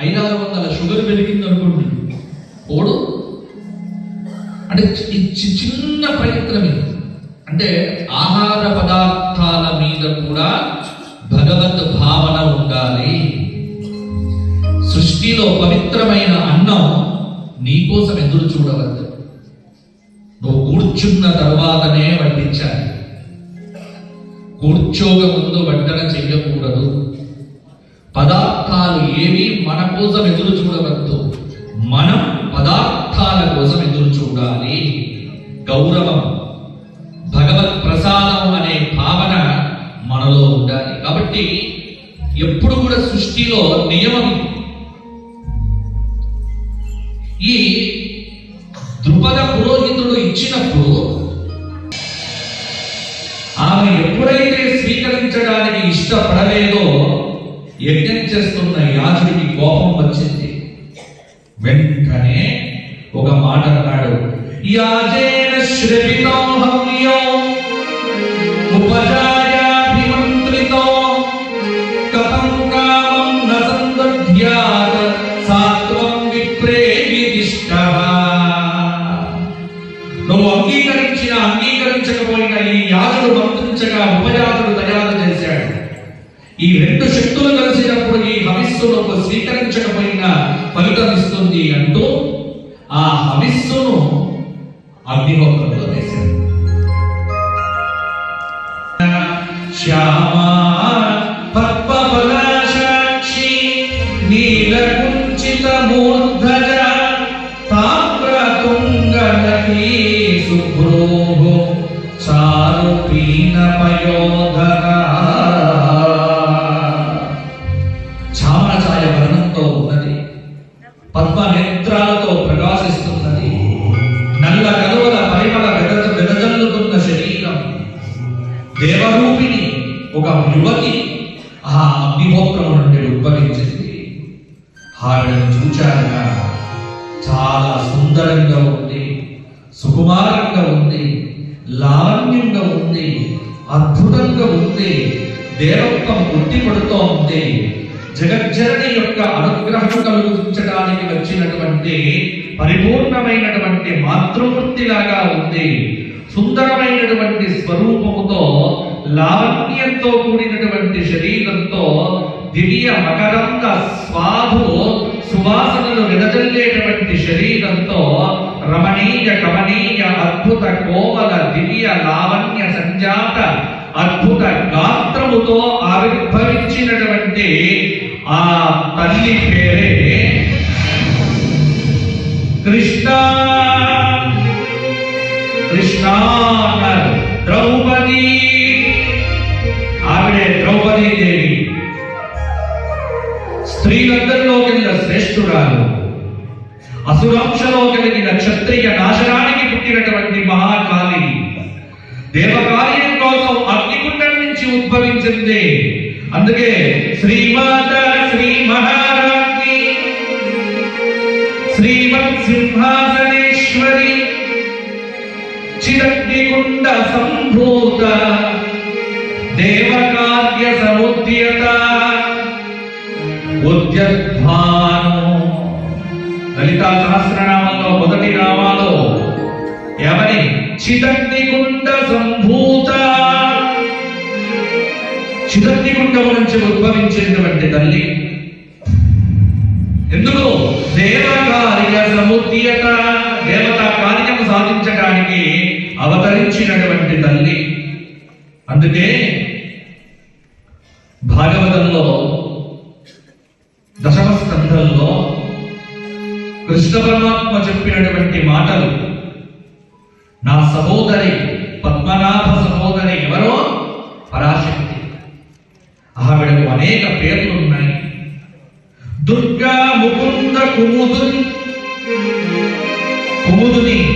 ఐదు ఆరు వందల షుగర్ పెరిగింది అనుకోండి ఓడు అంటే ఈ చిన్న ప్రయత్నం ఇది. అంటే ఆహార పదార్థాల మీద కూడా భగవత్ భావన ఉండాలి. సృష్టిలో పవిత్రమైన అన్నం నీకోసం ఎదురు చూడవద్దు. నువ్వు కూర్చున్న తర్వాతనే వడ్డించాలి. కూర్చోక ముందు వడ్డన చెయ్యకూడదు. పదార్థాలు ఏవి మన కోసం ఎదురు చూడవద్దు? మనం పదార్థాల కోసం ఎదురు చూడాలి? గౌరవం భగవత్ ప్రసాదం అనే భావన మనలో ఉండాలి. కాబట్టి ఎప్పుడు కూడా సృష్టిలో నియమం ఈ ద్రుపద పురోహితుడు ఇచ్చినప్పుడు యజ్ఞం చేస్తున్న యాజుడికి కోపం వచ్చింది. వెంటనే ఒక మాట అన్నాడు. యాజేన శ్రవితో హవ్యో ఉపజాయాభిమంత్రితో కథం కామం న సాత్వం విప్రే విదిష్టః నువ్వు అంగీకరించిన అంగీకరించకపోయినా ఈ యాజుడు మంత్రించగా ఉపయాజుడు హవిస్సును హవిస్సు నువ్వు స్వీకరించకపోయినా ఫలితం ఇస్తుంది అంటూ ఆ హవిస్సును అగ్నిహోత్రంలో వేశారు శ్యామా పద్మఫలాశాక్షి నీలకుంచిత మూర్ధజ తామ్రతుంగనదీ చారు పద్మ నేత్రాలతో ప్రకాశిస్తున్నది. నల్ల కలువల పరిమళ వెదజ వెదజల్లుతున్న శరీరం. దేవరూపిణి ఒక యువతి. ఆ అగ్నిహోత్రము నుండి ఉద్భవించింది. ఆవిడను చూచాక చాలా సుందరంగా ఉంది సుకుమారంగా ఉంది లావణ్యంగా ఉంది అద్భుతంగా ఉంది దేవత్వం గుట్టి పడుతూ ఉంది జగజ్జనని యొక్క అనుగ్రహం కలిగించడానికి వచ్చినటువంటి పరిపూర్ణమైనటువంటి మాతృమూర్తిలాగా ఉంది. సుందరమైనటువంటి స్వరూపముతో లావణ్యంతో కూడినటువంటి శరీరంతో దివ్య మకరంద స్వాధు సువాసనలు విడజల్లేటువంటి శరీరంతో రమణీయ కమనీయ అద్భుత కోమల దివ్య లావణ్య అద్భుత గాత్రముతో ఆవిర్భవించినటువంటి ఆ తల్లి పేరే కృష్ణ. కృష్ణ ద్రౌపది. ఆవిడే ద్రౌపదీ దేవి స్త్రీలందరిలో కలిగిన శ్రేష్ఠురాలు. అసురాంశలో కలిగిన క్షత్రియ నాశనానికి పుట్టినటువంటి మహాకాళి. దేవకార్యం కోసం అగ్నికుండం నుంచి ఉద్భవించింది. అందుకే శ్రీమాత శ్రీ మహారాజ్ఞి శ్రీమత్ సింహాసనేశ్వరి చిరగ్నికుండ సంభూత దేవకార్య సముద్యత ఉద్యద్భాను లలితా సహస్రనామంలో మొదటి నామాలో ఎవరి చిదగ్నికుండ సంభూత. చిదగ్నికుండం నుంచి ఉద్భవించినటువంటి తల్లి. ఎందుకు? దేవకార్య సముద్యత దేవత కార్యము సాధించడానికి అవతరించినటువంటి తల్లి. అందుకే భాగవతంలో దశమ స్కంధంలో కృష్ణ పరమాత్మ చెప్పినటువంటి మాటలు నా సహోదరి పద్మనాభ సహోదరి ఎవరో? పరాశక్తి. ఆవిడకు అనేక పేర్లు ఉన్నాయి. దుర్గా ముకుంద కుముదు కుముదుని